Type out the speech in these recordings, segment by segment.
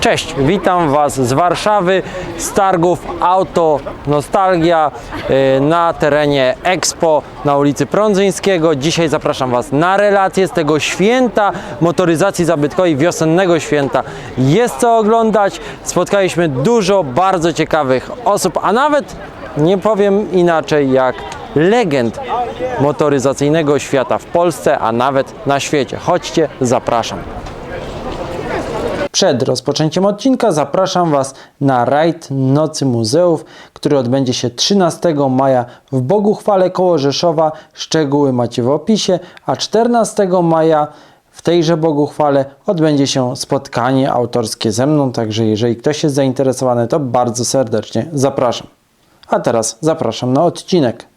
Cześć, witam Was z Warszawy, z targów Auto Nostalgia y, na terenie Expo na ulicy Prądzyńskiego. Dzisiaj zapraszam Was na relację z tego święta motoryzacji zabytkowej, wiosennego święta. Jest co oglądać, spotkaliśmy dużo bardzo ciekawych osób, a nawet nie powiem inaczej jak legend motoryzacyjnego świata w Polsce, a nawet na świecie. Chodźcie, zapraszam. Przed rozpoczęciem odcinka zapraszam Was na rajd Nocy Muzeów, który odbędzie się 13 maja w Boguchwale koło Rzeszowa. Szczegóły macie w opisie, a 14 maja w tejże Boguchwale odbędzie się spotkanie autorskie ze mną, także jeżeli ktoś jest zainteresowany, to bardzo serdecznie zapraszam. A teraz zapraszam na odcinek.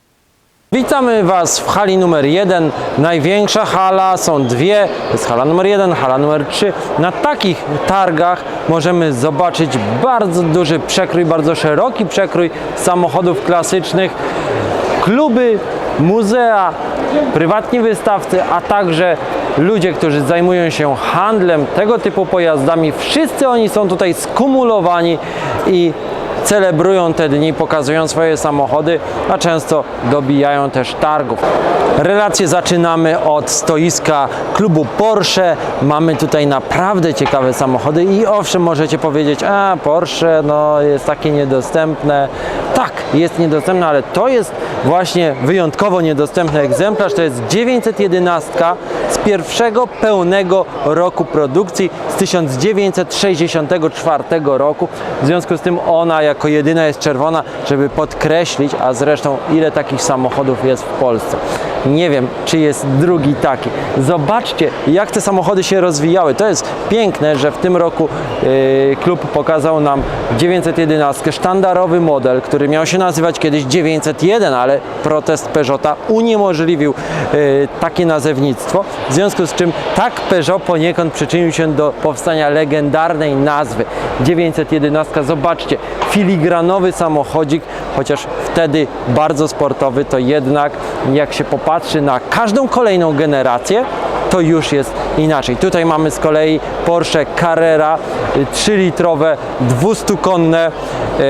Witamy Was w hali numer 1. Największa hala, są dwie. To jest hala numer 1, hala numer 3. Na takich targach możemy zobaczyć bardzo duży przekrój, bardzo szeroki przekrój samochodów klasycznych, kluby, muzea, prywatni wystawcy, a także ludzie, którzy zajmują się handlem tego typu pojazdami. Wszyscy oni są tutaj skumulowani i celebrują te dni, pokazują swoje samochody, a często dobijają też targów. Relacje zaczynamy od stoiska klubu Porsche. Mamy tutaj naprawdę ciekawe samochody i owszem, możecie powiedzieć, a Porsche no, jest takie niedostępne. Tak, jest niedostępne, ale to jest właśnie wyjątkowo niedostępny egzemplarz. To jest 911 z pierwszego pełnego roku produkcji z 1964 roku. W związku z tym ona jako jedyna jest czerwona, żeby podkreślić, a zresztą ile takich samochodów jest w Polsce. Nie wiem, czy jest drugi taki. Zobaczcie, jak te samochody się rozwijały. To jest piękne, że w tym roku yy, klub pokazał nam 911, sztandarowy model, który miał się nazywać kiedyś 901, ale protest Peugeota uniemożliwił yy, takie nazewnictwo. W związku z czym tak Peugeot poniekąd przyczynił się do powstania legendarnej nazwy 911. Zobaczcie, filigranowy samochodzik, chociaż wtedy bardzo sportowy, to jednak jak się popatrzy na każdą kolejną generację, to już jest inaczej. Tutaj mamy z kolei Porsche Carrera 3-litrowe, 200-konne, yy,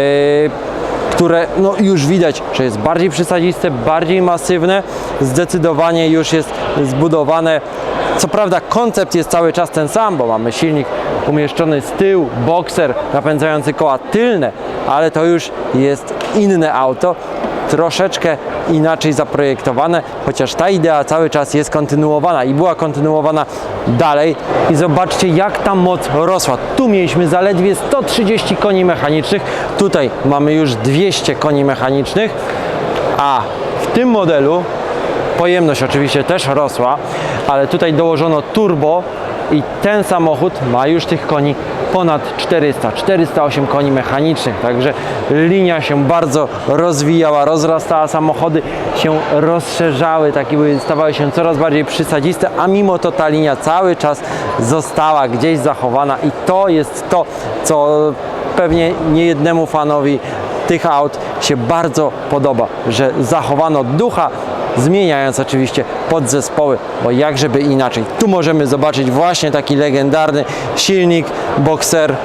które no już widać, że jest bardziej przysadziste, bardziej masywne, zdecydowanie już jest zbudowane. Co prawda koncept jest cały czas ten sam, bo mamy silnik umieszczony z tyłu, bokser napędzający koła tylne, ale to już jest inne auto, troszeczkę inaczej zaprojektowane, chociaż ta idea cały czas jest kontynuowana i była kontynuowana dalej. I zobaczcie, jak ta moc rosła. Tu mieliśmy zaledwie 130 koni mechanicznych, tutaj mamy już 200 koni mechanicznych, a w tym modelu pojemność oczywiście też rosła, ale tutaj dołożono turbo i ten samochód ma już tych koni ponad 400, 408 koni mechanicznych, także linia się bardzo rozwijała, rozrastała, samochody się rozszerzały, takie były, stawały się coraz bardziej przysadziste, a mimo to ta linia cały czas została gdzieś zachowana. I to jest to, co pewnie niejednemu fanowi tych aut się bardzo podoba, że zachowano ducha, zmieniając oczywiście podzespoły, bo jak żeby inaczej. Tu możemy zobaczyć właśnie taki legendarny silnik Boxer.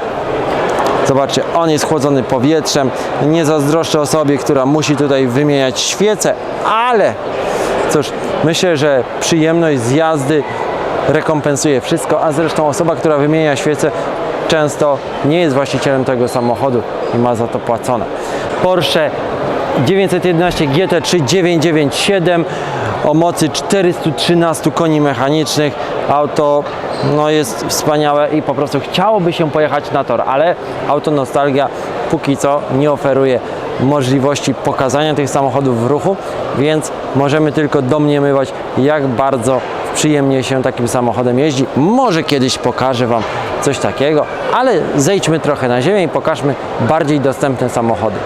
Zobaczcie, on jest chłodzony powietrzem. Nie zazdroszczę osobie, która musi tutaj wymieniać świece, ale cóż, myślę, że przyjemność z jazdy rekompensuje wszystko, a zresztą osoba, która wymienia świece często nie jest właścicielem tego samochodu i ma za to płacone. Porsche 911 GT3 997 o mocy 413 koni mechanicznych. Auto no, jest wspaniałe i po prostu chciałoby się pojechać na tor, ale Auto Nostalgia póki co nie oferuje możliwości pokazania tych samochodów w ruchu, więc możemy tylko domniemywać, jak bardzo przyjemnie się takim samochodem jeździ. Może kiedyś pokażę Wam coś takiego, ale zejdźmy trochę na ziemię i pokażmy bardziej dostępne samochody.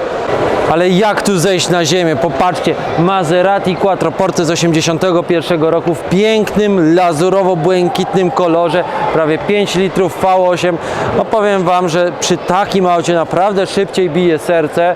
Ale jak tu zejść na ziemię? Popatrzcie, Maserati Quattroporte z 81 roku w pięknym, lazurowo-błękitnym kolorze, prawie 5 litrów V8. No powiem Wam, że przy takim aucie naprawdę szybciej bije serce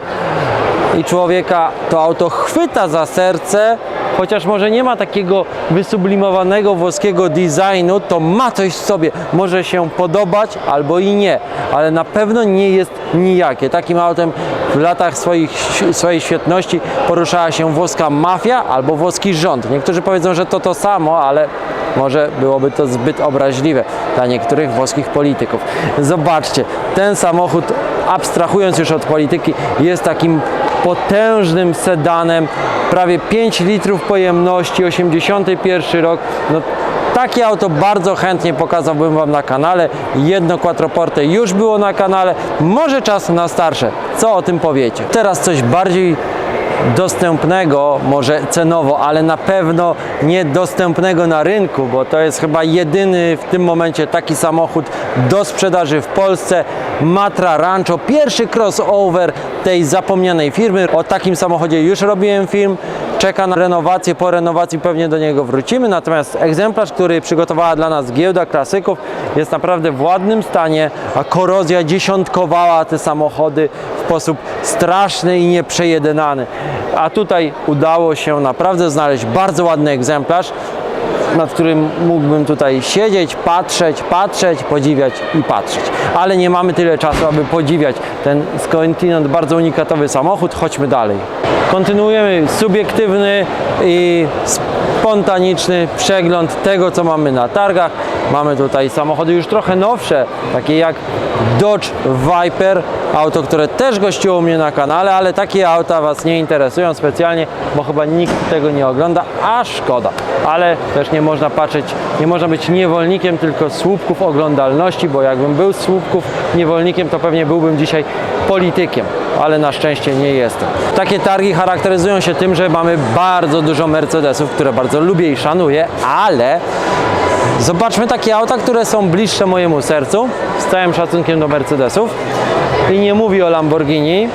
i człowieka to auto chwyta za serce, chociaż może nie ma takiego wysublimowanego włoskiego designu, to ma coś w sobie. Może się podobać albo i nie, ale na pewno nie jest nijakie. Takim autem w latach swoich, swojej świetności poruszała się włoska mafia albo włoski rząd. Niektórzy powiedzą, że to to samo, ale może byłoby to zbyt obraźliwe dla niektórych włoskich polityków. Zobaczcie, ten samochód, abstrahując już od polityki, jest takim potężnym sedanem, prawie 5 litrów pojemności, 81 rok. No, takie auto bardzo chętnie pokazałbym Wam na kanale. Jedno quattroporte już było na kanale. Może czas na starsze. Co o tym powiecie? Teraz coś bardziej dostępnego, może cenowo, ale na pewno niedostępnego na rynku, bo to jest chyba jedyny w tym momencie taki samochód do sprzedaży w Polsce. Matra Rancho, pierwszy crossover tej zapomnianej firmy. O takim samochodzie już robiłem film. Czeka na renowację, po renowacji pewnie do niego wrócimy. Natomiast egzemplarz, który przygotowała dla nas giełda klasyków, jest naprawdę w ładnym stanie, a korozja dziesiątkowała te samochody w sposób straszny i nieprzejednany. A tutaj udało się naprawdę znaleźć bardzo ładny egzemplarz, nad którym mógłbym tutaj siedzieć, patrzeć, patrzeć, podziwiać i patrzeć. Ale nie mamy tyle czasu, aby podziwiać ten skądinąd bardzo unikatowy samochód. Chodźmy dalej. Kontynuujemy subiektywny i spontaniczny przegląd tego, co mamy na targach. Mamy tutaj samochody już trochę nowsze, takie jak Dodge Viper, auto, które też gościło mnie na kanale, ale takie auta Was nie interesują specjalnie, bo chyba nikt tego nie ogląda, a szkoda. Ale też nie można patrzeć, nie można być niewolnikiem tylko słupków oglądalności, bo jakbym był słupków niewolnikiem, to pewnie byłbym dzisiaj politykiem, ale na szczęście nie jestem. Takie targi charakteryzują się tym, że mamy bardzo dużo Mercedesów, które bardzo lubię i szanuję, ale Zobaczmy takie auta, które są bliższe mojemu sercu, z całym szacunkiem do Mercedesów. I nie mówię o Lamborghini,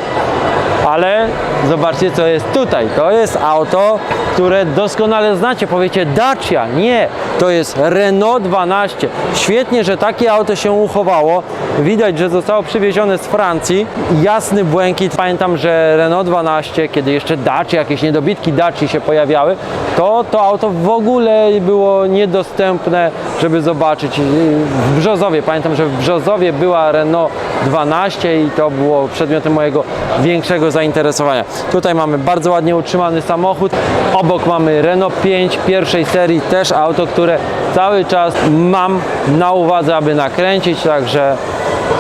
ale zobaczcie, co jest tutaj. To jest auto, które doskonale znacie. Powiecie Dacia. Nie, to jest Renault 12. Świetnie, że takie auto się uchowało. Widać, że zostało przywiezione z Francji. Jasny błękit. Pamiętam, że Renault 12, kiedy jeszcze Dacia, jakieś niedobitki Daci się pojawiały, to to auto w ogóle było niedostępne, żeby zobaczyć. W Brzozowie, pamiętam, że w Brzozowie była Renault 12 i to było przedmiotem mojego większego zainteresowania. Tutaj mamy bardzo ładnie utrzymany samochód. Obok mamy Renault 5 pierwszej serii, też auto, które cały czas mam na uwadze, aby nakręcić, także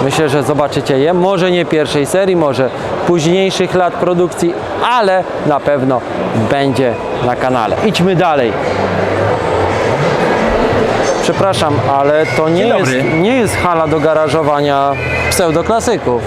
myślę, że zobaczycie je. Może nie pierwszej serii, może późniejszych lat produkcji, ale na pewno będzie na kanale. Idźmy dalej. Przepraszam, ale to nie Dzień jest, dobry. nie jest hala do garażowania pseudoklasyków.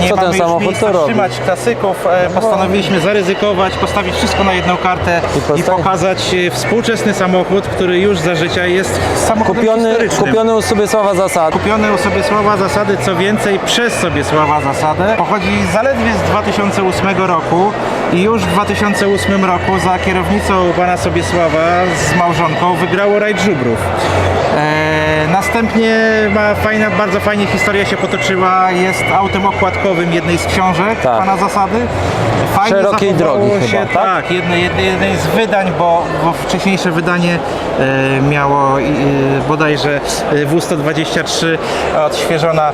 Nie Co mamy ten już samochód miejsca to robi? trzymać klasyków. E, Postanowiliśmy zaryzykować, postawić wszystko na jedną kartę I i, postawi- pokazać e, współczesny samochód, który już za życia jest samochodem Kupiony, historycznym. kupiony u Subiesława Zasad. Kupiony u Sobiesława Zasady, co więcej przez Sobiesława Zasadę. Pochodzi zaledwie z 2008 roku i już w 2008 roku za kierownicą pana Sobiesława z małżonką wygrało rajd żubrów. Następnie ma fajna, bardzo fajnie historia się potoczyła. Jest autem okładkowym jednej z książek Tak. pana Zasady. Fajnie Szerokiej drogi się, chyba, tak? tak? jedne, jedne, jednej z wydań, bo, bo wcześniejsze wydanie e, miało e, bodajże e, W123 odświeżona,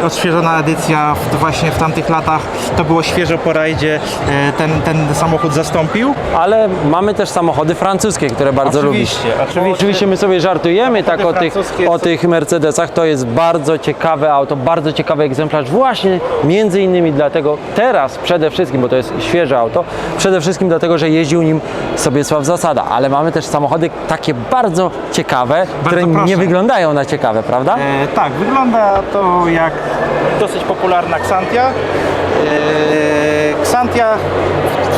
e, odświeżona edycja w, właśnie w tamtych latach. To było świeżo po rajdzie. E, ten, ten samochód zastąpił. Ale mamy też samochody francuskie, które bardzo Oczywiście, lubisz. oczywiście. Oczywiście my sobie żartujemy tak o tych, francuskie o tych Mercedesach. To jest bardzo ciekawe auto, bardzo ciekawy egzemplarz. Właśnie między innymi dlatego teraz przede wszystkim, bo to jest świeże auto, przede wszystkim dlatego, że jeździł nim Sobiesław Zasada. Ale mamy też samochody takie bardzo ciekawe, które proszę. nie wyglądają na ciekawe, prawda? E, tak, wygląda to jak dosyć popularna Xantia. E, Xantia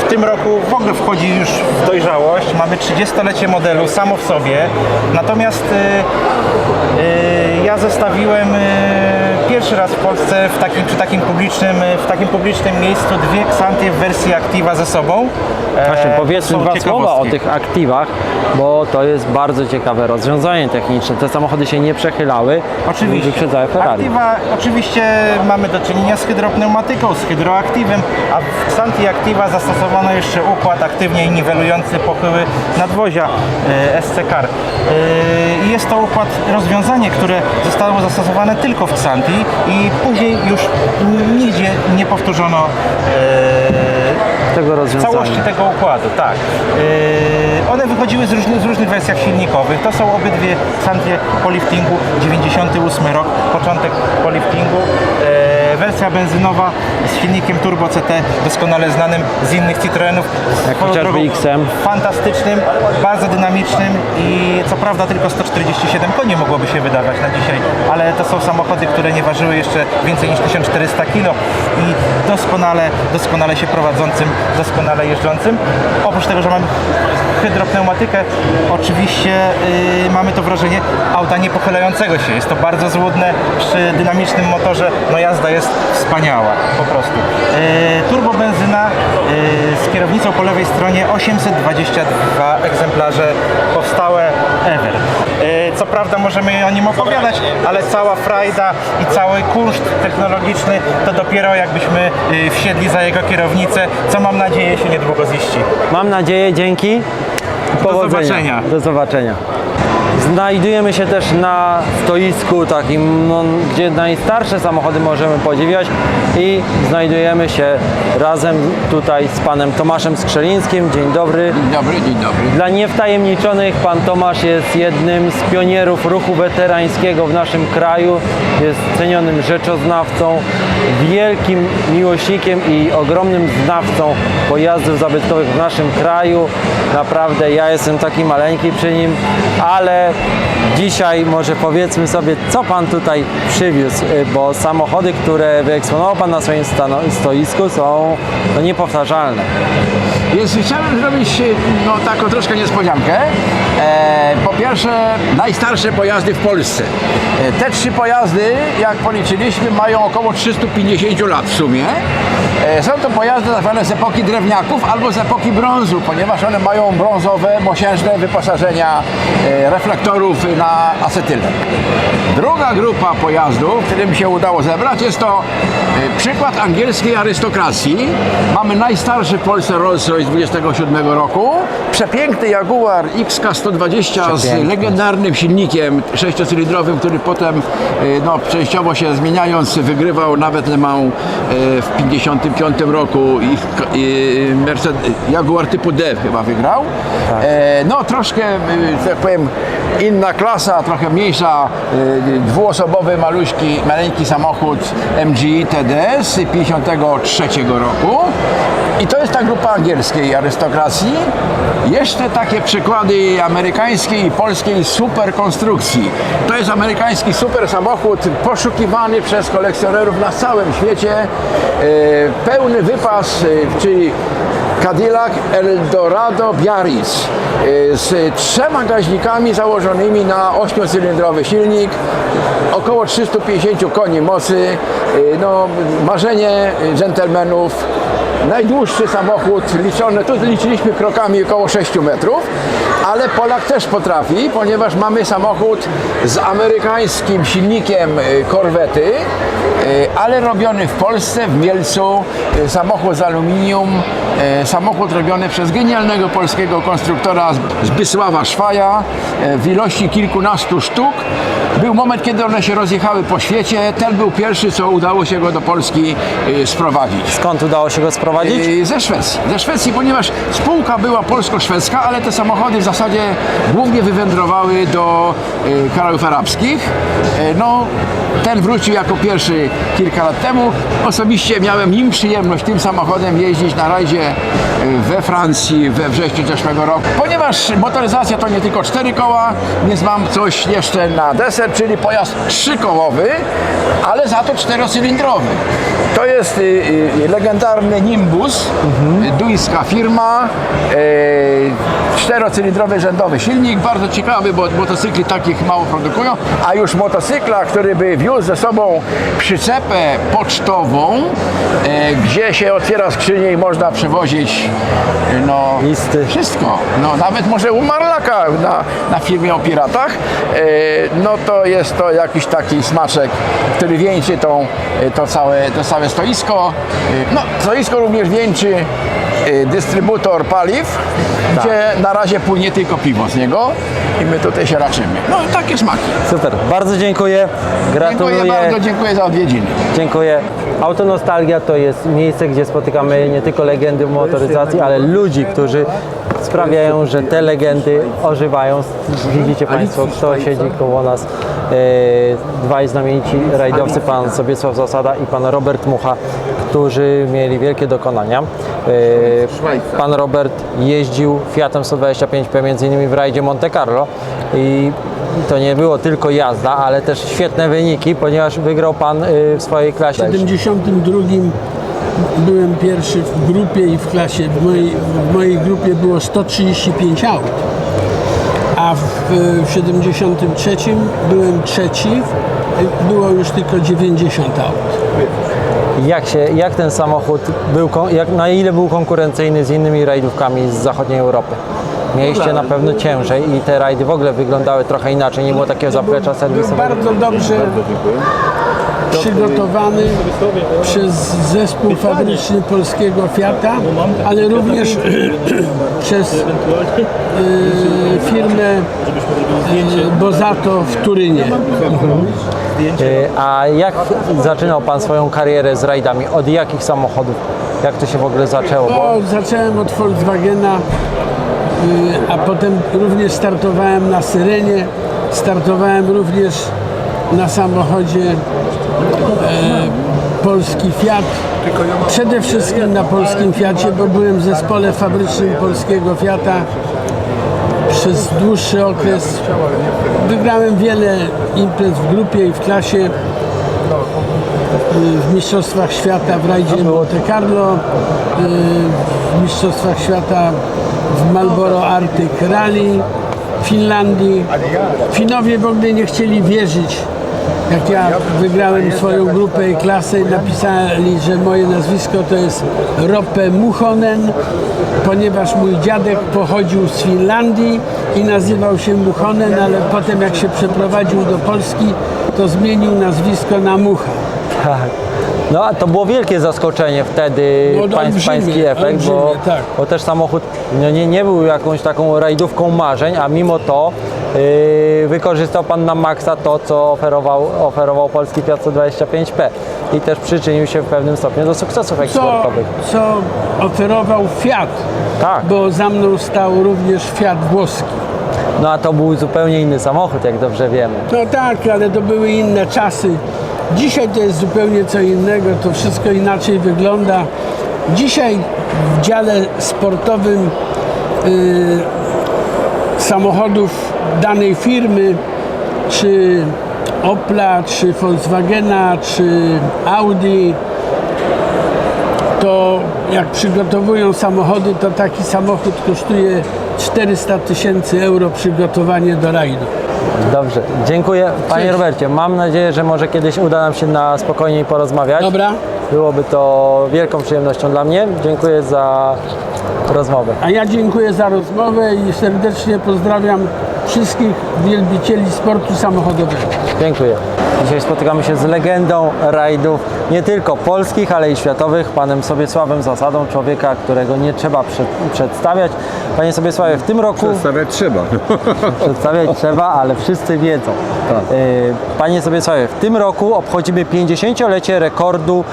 w tym roku w ogóle wchodzi już w dojrzałość. Mamy 30-lecie modelu samo w sobie. Natomiast e, e, ja zestawiłem e, pierwszy raz w Polsce w takim, przy takim publicznym, w takim publicznym miejscu dwie Xantie w wersji Activa ze sobą. Właśnie, powiedzmy dwa słowa o tych aktywach, bo to jest bardzo ciekawe rozwiązanie techniczne. Te samochody się nie przechylały, Oczywiście. wyprzedzały Ferrari. Activa, oczywiście mamy do czynienia z hydropneumatyką, z hydroaktywem, a w Xanti Activa zastosowano jeszcze układ aktywnie niwelujący pochyły nadwozia e, SC Car. E, i jest to układ, rozwiązanie, które zostało zastosowane tylko w Xanti i później już nigdzie nie powtórzono e, tego rozwiązania. całości tego układu, tak. Yy, one wychodziły z różnych, z różnych wersjach silnikowych. To są obydwie Xantie po liftingu, 98 rok, początek po liftingu. Wersja benzynowa z silnikiem Turbo CT, doskonale znanym z innych Citroenów. Jak chociażby XM. Fantastycznym, bardzo dynamicznym i co prawda tylko 147 koni mogłoby się wydawać na dzisiaj, ale to są samochody, które nie ważyły jeszcze więcej niż 1400 kg i doskonale, doskonale się prowadzącym, doskonale jeżdżącym. Oprócz tego, że mamy hydropneumatykę, oczywiście yy, mamy to wrażenie auta niepochylającego się. Jest to bardzo złudne przy dynamicznym motorze. No jazda jest wspaniała, po prostu. Yy, turbo benzyna yy, z kierownicą po lewej stronie 822 egzemplarze powstałe ever. Yy, co prawda możemy o nim opowiadać, ale cała frajda i cały kunszt technologiczny to dopiero jakbyśmy yy, wsiedli za jego kierownicę, co mam nadzieję się niedługo ziści. Mam nadzieję, dzięki. Powodzenia. zobaczenia. Do zobaczenia. Znajdujemy się też na stoisku takim, no, gdzie najstarsze samochody możemy podziwiać i znajdujemy się razem tutaj z panem Tomaszem Skrzelińskim. Dzień dobry. Dzień dobry, dzień dobry. Dla niewtajemniczonych pan Tomasz jest jednym z pionierów ruchu weterańskiego w naszym kraju. Jest cenionym rzeczoznawcą, wielkim miłośnikiem i ogromnym znawcą pojazdów zabytkowych w naszym kraju. Naprawdę ja jestem taki maleńki przy nim, ale dzisiaj może powiedzmy sobie, co pan tutaj przywiózł, y, bo samochody, które wyeksponował pan na swoim stoisku są no, niepowtarzalne. Więc chciałem zrobić no, taką troszkę niespodziankę. E, po pierwsze, najstarsze pojazdy w Polsce. E, te trzy pojazdy, jak policzyliśmy, mają około 350 lat w sumie. E, są to pojazdy zwane z epoki drewniaków albo z epoki brązu, ponieważ one mają brązowe, mosiężne wyposażenia e, reflektorów na acetylę. Druga grupa pojazdów, którym się udało zebrać, jest to e, przykład angielskiej arystokracji. Mamy najstarszy w Polsce Rolls-Royce 27 roku, przepiękny Jaguar XK120 z legendarnym silnikiem sześciocylindrowym, który potem no, częściowo się zmieniając wygrywał nawet Le Mans w 50 2005 roku ich, i Mercedes, Jaguar typu D chyba wygrał. Tak. E, no troszkę, e, tak powiem, inna klasa, trochę mniejsza, e, dwuosobowy, maluśki, maleńki samochód MG TDS z 53 roku. I to jest ta grupa angielskiej arystokracji. Jeszcze takie przykłady amerykańskiej i polskiej superkonstrukcji. To jest amerykański super samochód poszukiwany przez kolekcjonerów na całym świecie. E, Pełny wypas, e, czyli Cadillac Eldorado Biarritz e, z trzema gaźnikami założonymi na ośmiocylindrowy silnik, około 350 koni mocy, e, no, marzenie dżentelmenów, najdłuższy samochód liczony, tu liczyliśmy krokami około 6 metrów, ale Polak też potrafi, ponieważ mamy samochód z amerykańskim silnikiem y, korwety, y, ale robiony w Polsce, w Mielcu, y, samochód z aluminium, samochód robiony przez genialnego polskiego konstruktora Zbysława Szwaja w ilości kilkunastu sztuk. Był moment, kiedy one się rozjechały po świecie. Ten był pierwszy, co udało się go do Polski sprowadzić. Skąd udało się go sprowadzić? Y, Ze Szwecji. Ze Szwecji, ponieważ spółka była polsko-szwedzka, ale te samochody w zasadzie głównie wywędrowały do y, krajów arabskich. Y, No, ten wrócił jako pierwszy kilka lat temu. Osobiście miałem nim przyjemność tym samochodem jeździć na rajdzie we Francji we wrześniu zeszłego roku. Ponieważ motoryzacja to nie tylko cztery koła, więc mam coś jeszcze na deser, czyli pojazd trzykołowy, ale za to czterocylindrowy. To jest legendarny nim Nimbus, duńska firma, e, czterocylindrowy rzędowy silnik, bardzo ciekawy, bo motocykli takich mało produkują, a już motocykla, który by wiózł ze sobą przyczepę pocztową, e, gdzie się otwiera skrzynię i można przewozić e, no, Listy. wszystko. No, nawet może u Marlaka na, na filmie o piratach, e, no to jest to jakiś taki smaczek, który wieńczy tą, e, to, całe, to całe stoisko. E, no, stoisko również wieńczy e, dystrybutor paliw, gdzie na razie płynie tylko piwo z niego i my tutaj się raczymy. No takie smaki. Super, bardzo dziękuję. Gratuluję. Dziękuję bardzo, dziękuję za odwiedziny. Dziękuję. Autonostalgia to jest miejsce, gdzie spotykamy nie tylko legendy motoryzacji, ale ludzi, którzy sprawiają, że te legendy ożywają. Widzicie Państwo, kto siedzi koło nas. E, Dwaj znamienici rajdowcy, pan Sobiesław Zasada i pan Robert Mucha, którzy mieli wielkie dokonania. E, Pan Robert jeździł Fiatem 125P między innymi w rajdzie Monte Carlo i to nie było tylko jazda, ale też świetne wyniki, ponieważ wygrał Pan y, w swojej klasie. W 72 byłem pierwszy w grupie i w klasie. W mojej, w mojej grupie było 135 aut. A w, w 73 byłem trzeci. Było już tylko 90 aut. Jak, się, jak ten samochód był, jak, na ile był konkurencyjny z innymi rajdówkami z zachodniej Europy? Mieliście na pewno ciężej i te rajdy w ogóle wyglądały trochę inaczej, nie było takiego zaplecza Był serwisowego. bardzo dobrze przygotowany przez zespół fabryczny polskiego Fiata, ale również przez y, firmę y, Bozato w Turynie. Y, A jak zaczynał Pan swoją karierę z rajdami? Od jakich samochodów? Jak to się w ogóle zaczęło? Bo No, zacząłem od Volkswagena, y, a potem również startowałem na Syrenie, startowałem również na samochodzie e, polski Fiat. Przede wszystkim na polskim Fiacie, bo byłem w zespole fabrycznym polskiego Fiata przez dłuższy okres. Wygrałem wiele imprez w grupie i w klasie y, w Mistrzostwach Świata w rajdzie Monte Carlo, y, w Mistrzostwach Świata w Marlboro Arctic Rally, w Finlandii. Finowie w ogóle nie chcieli wierzyć, jak ja wygrałem swoją grupę i klasę i napisali, że moje nazwisko to jest Rope Muchonen, ponieważ mój dziadek pochodził z Finlandii i nazywał się Muchonen, ale potem jak się przeprowadził do Polski, to zmienił nazwisko na Mucha. Tak. No a to było wielkie zaskoczenie wtedy, No, pań, olbrzymie, pański efekt, bo, tak. bo też samochód no, nie, nie był jakąś taką rajdówką marzeń, a mimo to wykorzystał Pan na maksa to, co oferował, oferował polski Fiat 125P i też przyczynił się w pewnym stopniu do sukcesów co, eksportowych. co oferował Fiat, Tak, bo za mną stał również Fiat włoski. no a to był zupełnie inny samochód, jak dobrze wiemy. No tak, ale to były inne czasy. Dzisiaj to jest zupełnie co innego, to wszystko inaczej wygląda. Dzisiaj w dziale sportowym y, samochodów danej firmy, czy Opla, czy Volkswagena, czy Audi, to jak przygotowują samochody, to taki samochód kosztuje 400 tysięcy euro przygotowanie do rajdu. Dobrze, dziękuję Panie Cześć. Robercie. Mam nadzieję, że może kiedyś uda nam się na spokojniej porozmawiać. Dobra? Byłoby to wielką przyjemnością dla mnie. Dziękuję za rozmowę. A ja dziękuję za rozmowę i serdecznie pozdrawiam wszystkich wielbicieli sportu samochodowego. Dziękuję. Dzisiaj spotykamy się z legendą rajdów nie tylko polskich, ale i światowych, panem Sobiesławem Zasadą, człowieka, którego nie trzeba przed, przedstawiać. Panie Sobiesławie, w tym roku Stawiać trzeba. przedstawiać trzeba, ale wszyscy wiedzą. Tak. Y, Panie Sobiesławie, w tym roku obchodzimy 50-lecie rekordu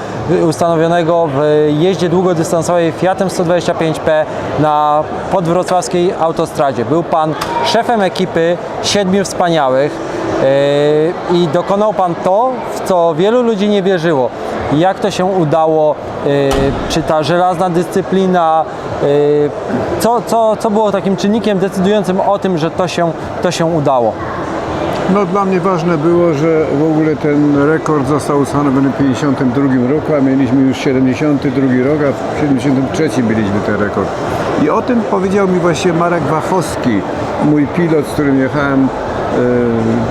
ustanowionego w jeździe długodystansowej Fiatem 125P na podwrocławskiej autostradzie. Był Pan szefem ekipy Siedmiu Wspaniałych i dokonał Pan to, w co wielu ludzi nie wierzyło. Jak to się udało? y, Czy ta żelazna dyscyplina? y, Co, co, co było takim czynnikiem decydującym o tym, że to się, to się udało? No dla mnie ważne było, że w ogóle ten rekord został ustanowiony w 52 roku, a mieliśmy już 72 rok, a w 73 byliśmy ten rekord. I o tym powiedział mi właśnie Marek Wachowski, mój pilot, z którym jechałem e,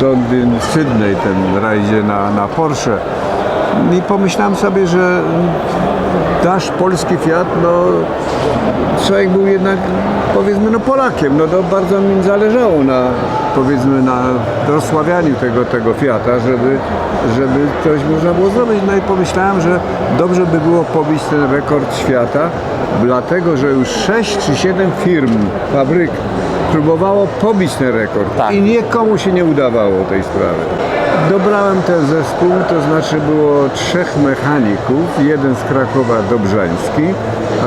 Londyn, Sydney, ten rajdzie na, na Porsche. I pomyślałem sobie, że nasz polski Fiat, no człowiek był jednak powiedzmy no Polakiem, no to bardzo mi zależało na powiedzmy na rozsławianiu tego, tego Fiata, żeby, żeby coś można było zrobić. No i pomyślałem, że dobrze by było pobić ten rekord świata, dlatego że już 6 czy 7 firm, fabryk próbowało pobić ten rekord Tak. i nikomu się nie udawało tej sprawy. Dobrałem ten zespół, to znaczy było trzech mechaników, jeden z Krakowa Dobrzański,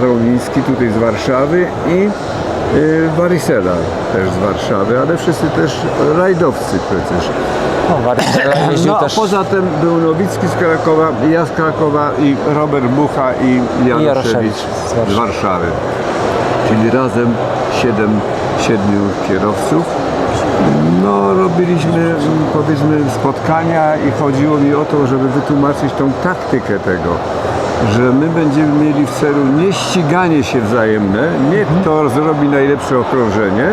Roliński tutaj z Warszawy i y, Warysela też z Warszawy, ale wszyscy też rajdowcy przecież. No, No, a też poza tym był Nowicki z Krakowa, ja z Krakowa i Robert Bucha i Jaroszewicz z. Warszawy. Czyli razem siedem, siedmiu kierowców. No, robiliśmy powiedzmy spotkania i chodziło mi o to, żeby wytłumaczyć tą taktykę tego, że my będziemy mieli w celu nie ściganie się wzajemne, nie kto zrobi najlepsze okrążenie,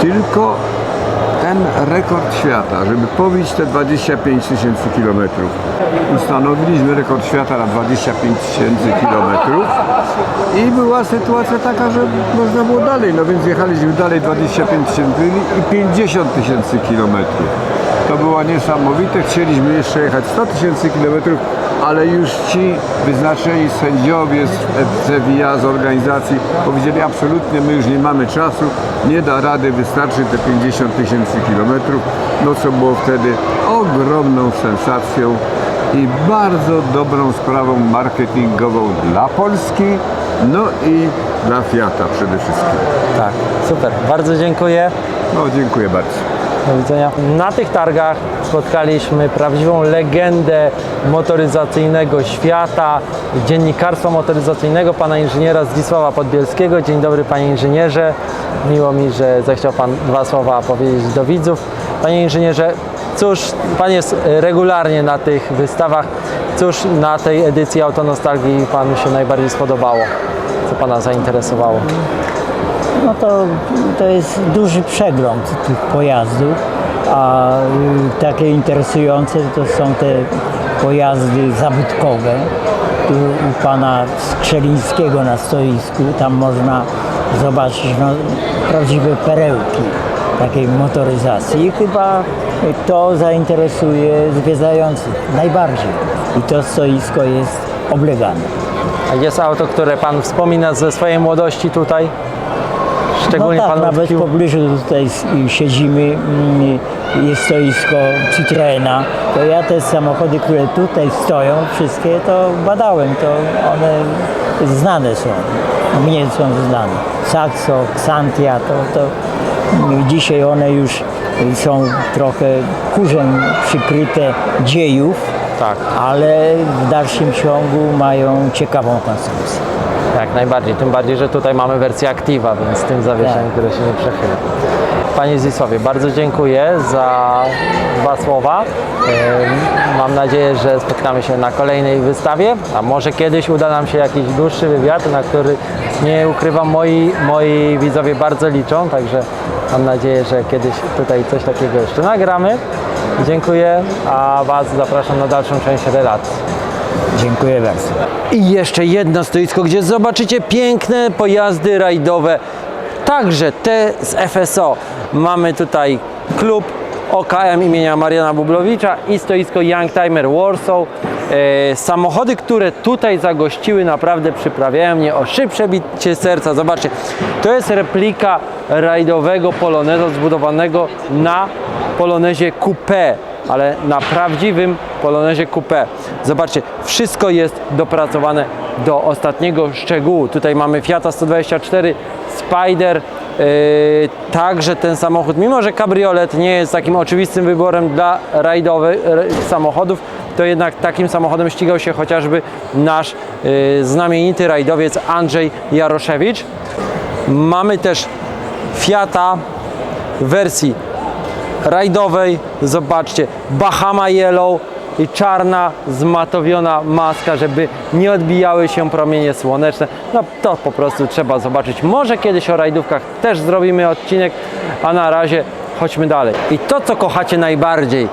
tylko ten rekord świata, żeby pobić te 25 tysięcy kilometrów. Ustanowiliśmy rekord świata na 25 tysięcy kilometrów i była sytuacja taka, że można było dalej, no więc jechaliśmy dalej 25 tysięcy i 50 tysięcy kilometrów. To było niesamowite, chcieliśmy jeszcze jechać 100 tysięcy kilometrów, ale już ci wyznaczeni sędziowie z FCWIA, z organizacji powiedzieli absolutnie, my już nie mamy czasu, nie da rady, wystarczy te 50 tysięcy kilometrów, no co było wtedy ogromną sensacją i bardzo dobrą sprawą marketingową dla Polski, no i dla Fiata przede wszystkim. Tak, super. Bardzo dziękuję. No dziękuję bardzo. Do widzenia. Na tych targach spotkaliśmy prawdziwą legendę motoryzacyjnego świata, dziennikarstwa motoryzacyjnego, pana inżyniera Zdzisława Podbielskiego. Dzień dobry panie inżynierze. Miło mi, że zechciał pan dwa słowa powiedzieć do widzów. Panie inżynierze, cóż, pan jest regularnie na tych wystawach. Cóż na tej edycji Autonostalgii panu się najbardziej spodobało? Co pana zainteresowało? No to, to jest duży przegląd tych pojazdów, a y, takie interesujące to są te pojazdy zabytkowe. Tu u pana Strzelińskiego na stoisku, tam można zobaczyć no, prawdziwe perełki takiej motoryzacji. I chyba to zainteresuje zwiedzających najbardziej. I to stoisko jest oblegane. A jest auto, które pan wspomina ze swojej młodości tutaj? Szczególnie no tak, pan nawet w pobliżu tutaj siedzimy, mm, jest stoisko Citroena, to ja te samochody, które tutaj stoją, wszystkie to badałem, to one znane są, mnie są znane. Saxo, Xantia, to, to dzisiaj one już są trochę kurzem przykryte dziejów, Tak. ale w dalszym ciągu mają ciekawą konstrukcję. Jak najbardziej, tym bardziej, że tutaj mamy wersję Activa, więc z tym zawieszeniem, Tak. które się nie przechyla. Panie Zisławie, bardzo dziękuję za dwa słowa. Mam nadzieję, że spotkamy się na kolejnej wystawie, a może kiedyś uda nam się jakiś dłuższy wywiad, na który nie ukrywam, moi, moi widzowie bardzo liczą, także mam nadzieję, że kiedyś tutaj coś takiego jeszcze nagramy. Dziękuję, a Was zapraszam na dalszą część relacji. Dziękuję bardzo. I jeszcze jedno stoisko, gdzie zobaczycie piękne pojazdy rajdowe, także te z FSO. Mamy tutaj klub OKM imienia Mariana Bublowicza i stoisko Youngtimer Warsaw. E, samochody, które tutaj zagościły, naprawdę przyprawiają mnie o szybsze bicie serca. Zobaczcie, to jest replika rajdowego Poloneza zbudowanego na Polonezie Coupé ale na prawdziwym Polonezie Coupé. Zobaczcie, wszystko jest dopracowane do ostatniego szczegółu. Tutaj mamy Fiata 124 Spider. Yy, także ten samochód, mimo że kabriolet nie jest takim oczywistym wyborem dla rajdowych samochodów, to jednak takim samochodem ścigał się chociażby nasz yy, znamienity rajdowiec Andrzej Jaroszewicz. Mamy też Fiata w wersji rajdowej. Zobaczcie, Bahama Yellow i czarna, zmatowiona maska, żeby nie odbijały się promienie słoneczne. No to po prostu trzeba zobaczyć. Może kiedyś o rajdówkach też zrobimy odcinek, a na razie chodźmy dalej. I to, co kochacie najbardziej,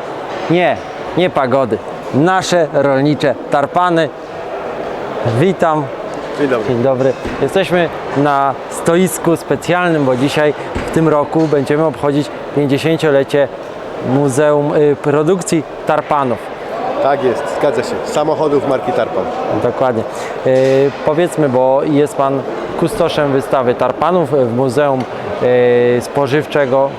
nie, nie pagody, nasze rolnicze tarpany. Witam. Dzień dobry. Dzień dobry. Jesteśmy na stoisku specjalnym, bo dzisiaj w tym roku będziemy obchodzić 50-lecie Muzeum y, Produkcji Tarpanów. Tak jest, zgadza się. Samochodów marki Tarpan. Dokładnie. Y, powiedzmy, bo jest Pan kustoszem wystawy Tarpanów w Muzeum y, Spożywczego.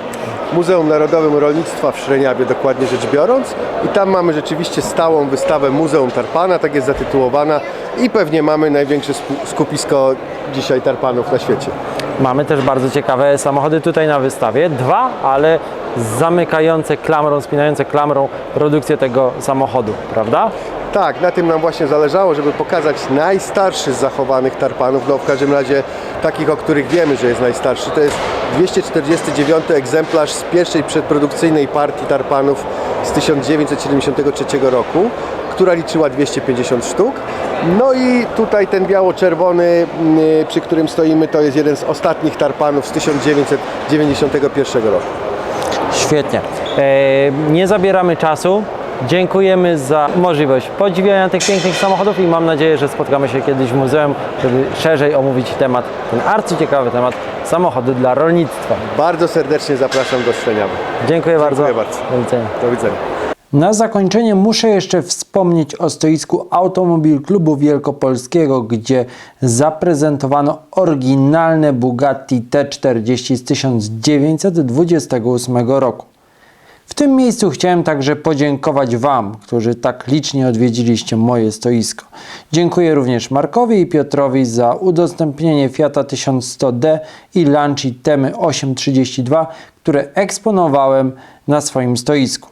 Muzeum Narodowym Rolnictwa w Szreniawie, dokładnie rzecz biorąc. I tam mamy rzeczywiście stałą wystawę Muzeum Tarpana, tak jest zatytułowana. I pewnie mamy największe skupisko dzisiaj tarpanów na świecie. Mamy też bardzo ciekawe samochody tutaj na wystawie. Dwa, ale zamykające klamrą, spinające klamrą produkcję tego samochodu, prawda? Tak, na tym nam właśnie zależało, żeby pokazać najstarszy z zachowanych tarpanów. No w każdym razie takich, o których wiemy, że jest najstarszy. To jest 249 egzemplarz z pierwszej przedprodukcyjnej partii tarpanów z 1973 roku, która liczyła 250 sztuk. No i tutaj ten biało-czerwony, mm, przy którym stoimy, to jest jeden z ostatnich tarpanów z 1991 roku. Świetnie. E, nie zabieramy czasu. Dziękujemy za możliwość podziwiania tych pięknych samochodów i mam nadzieję, że spotkamy się kiedyś w muzeum, żeby szerzej omówić temat, ten arcyciekawy temat samochody dla rolnictwa. Bardzo serdecznie zapraszam do Szczeniawy. Dziękuję, bardzo. bardzo. Do widzenia. Do widzenia. Na zakończenie muszę jeszcze wspomnieć o stoisku Automobil Klubu Wielkopolskiego, gdzie zaprezentowano oryginalne Bugatti T40 z 1928 roku. W tym miejscu chciałem także podziękować Wam, którzy tak licznie odwiedziliście moje stoisko. Dziękuję również Markowi i Piotrowi za udostępnienie Fiata 1100D i Lanci Temy 832, które eksponowałem na swoim stoisku.